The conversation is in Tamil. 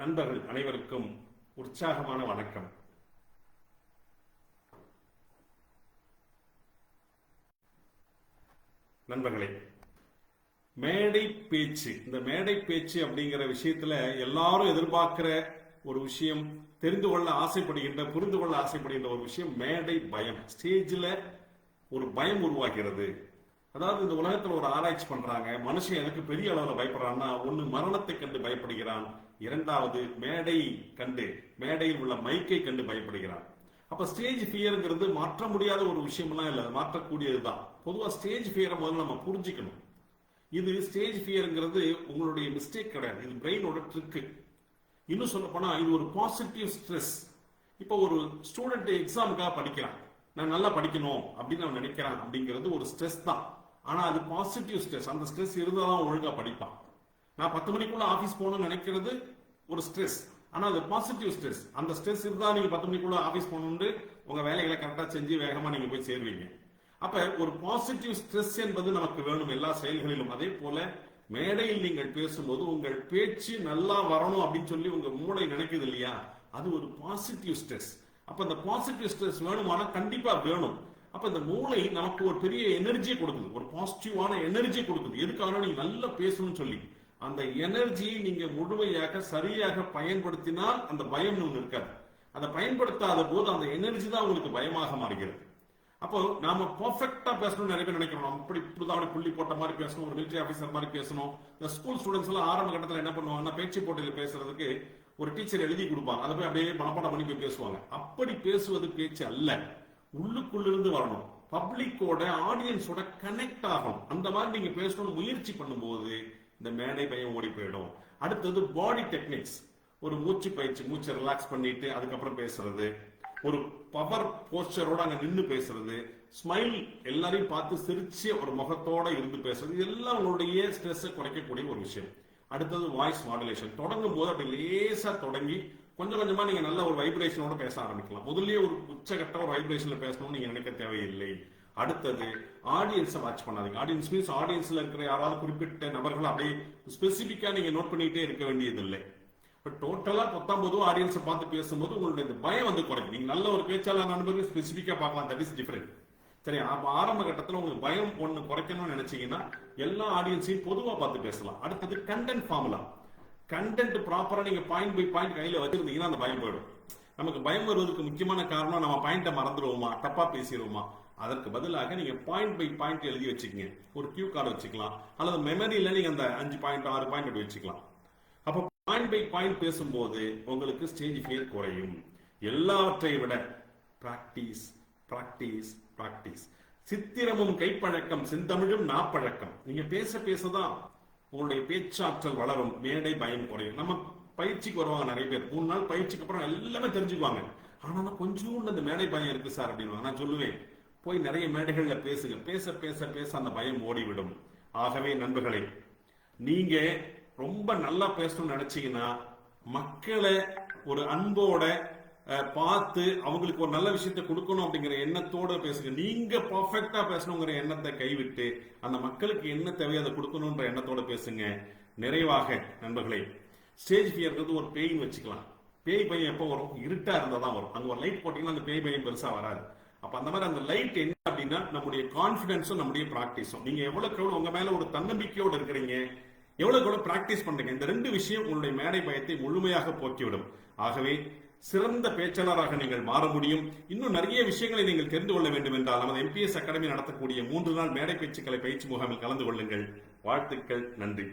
நண்பர்கள் அனைவருக்கும் உற்சாகமான வணக்கம். நண்பர்களே மேடை பேச்சு இந்த மேடை பேச்சு அப்படிங்கிற விஷயத்துல எல்லாரும் எதிர்பார்க்கிற ஒரு விஷயம் தெரிந்து கொள்ள ஆசைப்படுகின்ற புரிந்து கொள்ள ஆசைப்படுகின்ற ஒரு விஷயம் மேடை பயம். ஸ்டேஜில் ஒரு பயம் உருவாகிறது. அதாவது இந்த உலகத்துல ஒரு ஆராய்ச்சி பண்றாங்க மனுஷன் எனக்கு பெரிய அளவுல பயப்படுறான்னா ஒண்ணு மரணத்தை கண்டு பயப்படுகிறான் இரண்டாவது மேடை கண்டு மேடையில் உள்ள மைக்கை கண்டு பயப்படுகிறான். அப்ப ஸ்டேஜ் ஃபியருங்கிறது மாற்ற முடியாத ஒரு விஷயம்லாம் இல்ல மாற்றக்கூடியது மாற்றக்கூடியதுதான். பொதுவா ஸ்டேஜ் ஃபியரை முதல்ல நம்ம புரிஞ்சுக்கணும். இது ஸ்டேஜ் ஃபியருங்கிறது உங்களுடைய மிஸ்டேக் கிடையாது இது பிரெயினோட ட்ரிக்கு இன்னும் சொல்ல போனா இது ஒரு பாசிட்டிவ் ஸ்ட்ரெஸ் இப்போ ஒரு ஸ்டூடெண்ட் எக்ஸாமுக்காக படிக்கிறான். நான் நல்லா படிக்கணும் அப்படின்னு அவன் நினைக்கிறான் அப்படிங்கிறது ஒரு ஸ்ட்ரெஸ் தான். ஆனால் அது பாசிட்டிவ் ஸ்ட்ரெஸ் அந்த ஸ்ட்ரெஸ் இருந்தால் தான் ஒழுங்காக படிப்பான். நான் பத்து மணிக்குள்ள ஆஃபீஸ் போகணும்னு நினைக்கிறது ஒரு ஸ்ட்ரெஸ் ஆனால் அது பாசிட்டிவ் ஸ்ட்ரெஸ் அந்த ஸ்ட்ரெஸ் இருந்தால் நீங்கள் பத்து மணிக்குள்ள ஆஃபீஸ் போகணுன்னு உங்கள் வேலைகளை கரெக்டாக செஞ்சு வேகமாக நீங்கள் போய் சேருவீங்க. அப்போ ஒரு பாசிட்டிவ் ஸ்ட்ரெஸ் என்பது நமக்கு வேணும் எல்லா செயல்களிலும். அதே போல மேடையில் நீங்கள் பேசும்போது உங்கள் பேச்சு நல்லா வரணும் அப்படின்னு சொல்லி உங்கள் மூளை நினைக்குது இல்லையா? அது ஒரு பாசிட்டிவ் ஸ்ட்ரெஸ் அப்போ இந்த பாசிட்டிவ் ஸ்ட்ரெஸ் வேணுமானா கண்டிப்பாக வேணும். அப்ப இந்த மூளை நமக்கு ஒரு பெரிய எனர்ஜியை கொடுக்குது. ஒரு பாசிட்டிவான எனர்ஜி கொடுக்குது. எதுக்காக நீங்க நல்லா பேசணும்னு சொல்லி. அந்த எனர்ஜியை நீங்க முழுமையாக சரியாக பயன்படுத்தினால் அந்த பயம் ஒன்று இருக்காது. அதை பயன்படுத்தாத போது அந்த எனர்ஜி தான் உங்களுக்கு பயமாக மாறுகிறது. அப்போ நாம பர்ஃபெக்டா பேசணும்னு நிறைய பேர் நினைக்கிறோம். அப்படி இப்படி இப்படிதான் புள்ளி போட்ட மாதிரி பேசணும். ஒரு மிலிட்டரி ஆஃபீஸர் மாதிரி பேசணும். இந்த ஸ்கூல் ஸ்டூடெண்ட்ஸ் எல்லாம் ஆரம்ப கட்டத்தில் என்ன பண்ணுவாங்கன்னா பேச்சு போட்டியில் பேசுறதுக்கு ஒரு டீச்சர் எழுதி கொடுப்பாங்க. அதை போய் அப்படியே மனப்பாடம் பண்ணி போய் பேசுவாங்க. அப்படி பேசுவது பேச்சு அல்ல. உள்ளுக்குள்ளிருந்து வரணும். பப்ளிக்கோட ஆடியன்ஸோட கனெக்ட் ஆகணும். அந்த மாதிரி நீங்க பேசணும்னு முயற்சி பண்ணும்போது இந்த மேடை பயம் ஓடி போயிடும். அடுத்தது பாடி டெக்னிக்ஸ் ஒரு மூச்சு பயிற்சி மூச்சை ரிலாக்ஸ் பண்ணிட்டு அதுக்கப்புறம் பேசுறது. ஒரு பவர் போஸ்டரோட அங்க நின்று பேசுறது. ஸ்மைல் எல்லாரையும் பார்த்து சிரிச்சு ஒரு முகத்தோட இருந்து பேசுறது. இதெல்லாம் உங்களுடைய ஸ்ட்ரெஸ்ஸை குறைக்கக்கூடிய ஒரு விஷயம். அடுத்தது வாய்ஸ் மாடுலேஷன் தொடங்கும் போது அப்படி லேசாக தொடங்கி கொஞ்சம் கொஞ்சமாக நீங்கள் நல்ல ஒரு வைப்ரேஷனோட பேச ஆரம்பிக்கலாம். முதல்லயே ஒரு உச்சகட்ட ஒரு வைப்ரேஷனில் பேசணும்னு நீங்கள் நினைக்க தேவையில்லை. அடுத்தது ஆடியன்ஸை வாட்ச் பண்ணாதீங்க. ஆடியன்ஸ் மீன்ஸ் ஆடியன்ஸில் இருக்கிற யாராவது குறிப்பிட்ட நபர்கள் அப்படியே ஸ்பெசிஃபிக்காக நீங்கள் நோட் பண்ணிகிட்டே இருக்க வேண்டியதில்லை. இப்போ டோட்டலாக பத்தாம் போதும் ஆடியன்ஸை பார்த்து பேசும்போது உங்களுடைய இந்த பயம் வந்து குறைக்கும் நீங்கள் நல்ல ஒரு பேச்சாளர் நண்பர்கள் ஸ்பெசிஃபிக்காக பார்க்கலாம். தட் இஸ் டிஃப்ரெண்ட் சரி அப்ப ஆரம்ப கட்டத்தில் உங்களுக்கு பயம் ஒன்று குறைக்கணும்னு நினைச்சீங்கன்னா எல்லா ஆடியன்ஸையும் பொதுவா பார்த்து பேசலாம். அடுத்தது கண்டென்ட் ஃபார்முலா கண்டென்ட் ப்ராப்பரா நீங்க பாயிண்ட் பை பாயிண்ட் கையில வச்சிருந்தீங்கன்னா அந்த பயம் போயிடும். நமக்கு பயம் வருவதற்கு முக்கியமான காரணம் நம்ம பாயிண்ட்டை மறந்துடுவோமா தப்பா பேசிடுவோமா? அதற்கு பதிலாக நீங்க பாயிண்ட் பை பாயிண்ட் எழுதி வச்சுக்கங்க. ஒரு கியூ கார்டு வச்சுக்கலாம். அல்லது மெமரியில நீங்க அந்த அஞ்சு பாயிண்ட் ஆறு பாயிண்ட் அப்படி வச்சுக்கலாம். அப்ப பாயிண்ட் பை பாயிண்ட் பேசும்போது உங்களுக்கு ஸ்டேஜ் ஃபியர் குறையும். எல்லாவற்றை விட பிராக்டிஸ் பிராக்டிஸ் பிராக்டிஸ் சித்திரமும் கைப்பழக்கம் செந்தமிழும் நாப்பழக்கம். நீங்க பேச பேசதான் உங்களுடைய பேச்சாற்றல் வளரும். மேடை பயம் குறையும். நம்ம பயிற்சிக்கு வருவாங்க நிறைய பேர். மூணு நாள் பயிற்சிக்கு அப்புறம் எல்லாமே தெரிஞ்சுக்குவாங்க. ஆனா கொஞ்சோண்டு அந்த மேடை பயம் இருக்கு சார் அப்படின்னு நான் சொல்லுவேன் போய் நிறைய மேடைகள்ல பேசுங்க. பேச பேச பேச அந்த பயம் ஓடிவிடும். ஆகவே நண்பர்களே நீங்க ரொம்ப நல்லா பேசணும்னு நினைச்சீங்கன்னா மக்களை ஒரு அன்போட பார்த்து அவங்களுக்கு ஒரு நல்ல விஷயத்தை கொடுக்கணும் அப்படிங்கிற எண்ணத்தோட பேசுங்க. நீங்க பர்ஃபெக்டா பேசணுங்கிற எண்ணத்தை கைவிட்டு அந்த மக்களுக்கு என்ன தேவையோ அதை கொடுக்கணுன்ற எண்ணத்தோட பேசுங்க. நிறைவாக நண்பர்களே ஸ்டேஜ் ஃபியர்ன்றது ஒரு பேயின் வச்சுக்கலாம். பேய் பையன் எப்போ வரும்? இருட்டா இருந்தால் தான் வரும். அங்கே ஒரு லைட் போட்டிங்கன்னா அந்த பேய் பையன் பெருசாக வராது. அப்போ அந்த மாதிரி அந்த லைட் என்ன அப்படின்னா நம்முடைய கான்ஃபிடென்ஸும் நம்முடைய ப்ராக்டிஸும் நீங்கள் எவ்வளோக்கு எவ்வளோ உங்கள் மேலே ஒரு தன்னம்பிக்கையோடு இருக்கிறீங்க. எவ்வளோக்கு எவ்வளோ ப்ராக்டிஸ் பண்ணுறீங்க இந்த ரெண்டு விஷயம் உங்களுடைய மேடை பயத்தை முழுமையாக போக்கிவிடும். ஆகவே சிறந்த பேச்சாளராக நீங்கள் மாற முடியும். இன்னும் நிறைய விஷயங்களை நீங்கள் தெரிந்து கொள்ள வேண்டும் என்றால் நமது எம்பிஎஸ் அகாடமி நடத்தக்கூடிய மூன்று நாள் மேடை பேச்சுக்களை பயிற்சி முகாமில் கலந்து கொள்ளுங்கள். வாழ்த்துக்கள் நன்றி.